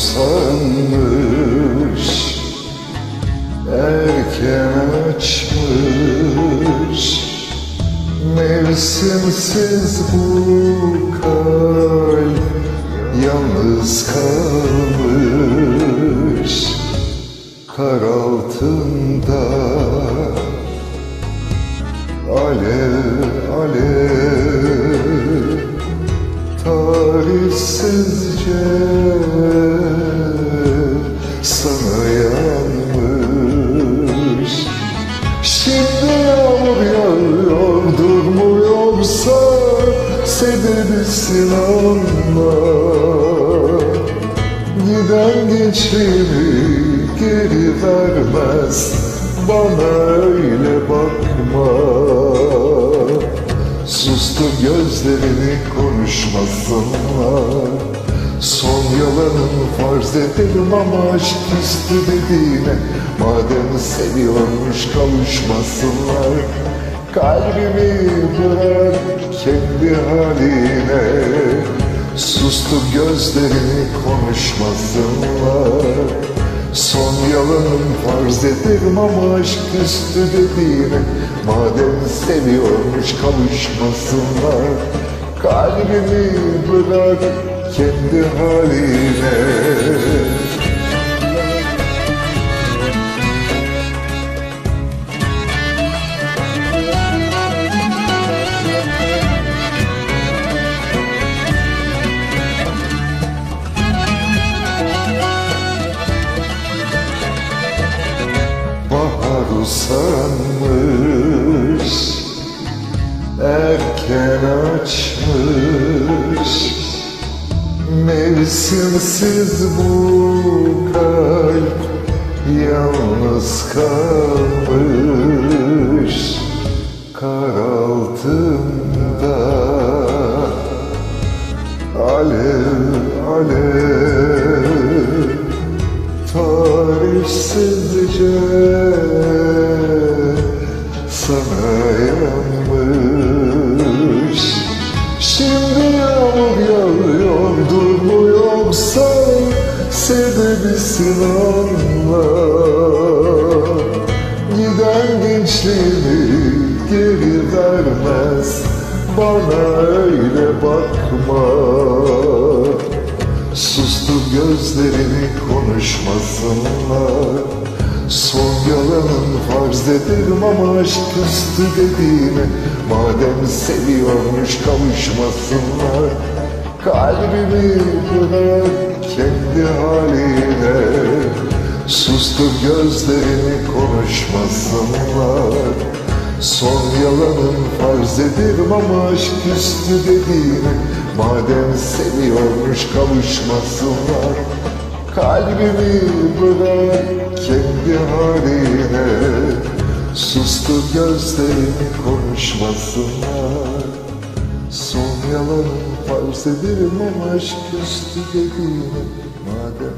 sanmış Erken açmış. Mevsimsiz bu kalp Yalnız kalmış. Kar altında Alev alev. Tarifsizce yanmış. Şimdi yağmur yağıyor durmuyorsa Sebebisin anla Giden gençliğimi geri vermez Bana öyle bakma. Sustur gözlerini konuşmasınlar Son yalanın farz edelim ama aşk üstü dediğine Madem seviyormuş kavuşmasınlar. Kalbimi bırak kendi haline Sustur gözlerini konuşmasınlar. Son yalanın farz ederim ama aşk üstü dediğine Madem seviyormuş kavuşmasınlar. Kalbimi bırak kendi haline. Bahar usanmış Erken açmış Mevsimsiz bu kalp Yalnız kalmış Kar altında Alev alev tarihsizce sana yanmış sebebisin anla Giden gençliğimi geri vermez. Bana öyle bakma. Sustur gözlerini konuşmasınlar. Son yalanın farz ederim ama aşk üstü dediğine Madem seviyormuş kavuşmasınlar Kalbimi bırak kendi haline Sustur gözlerini konuşmasınlar Son yalanın farz ederim ama aşk üstü dediğine Madem seviyormuş kavuşmasınlar Kalbimi bırak kendi haline Sustur gözlerini konuşmasınlar Son yalanın farz ederim ama aşk üstü dediğine Madem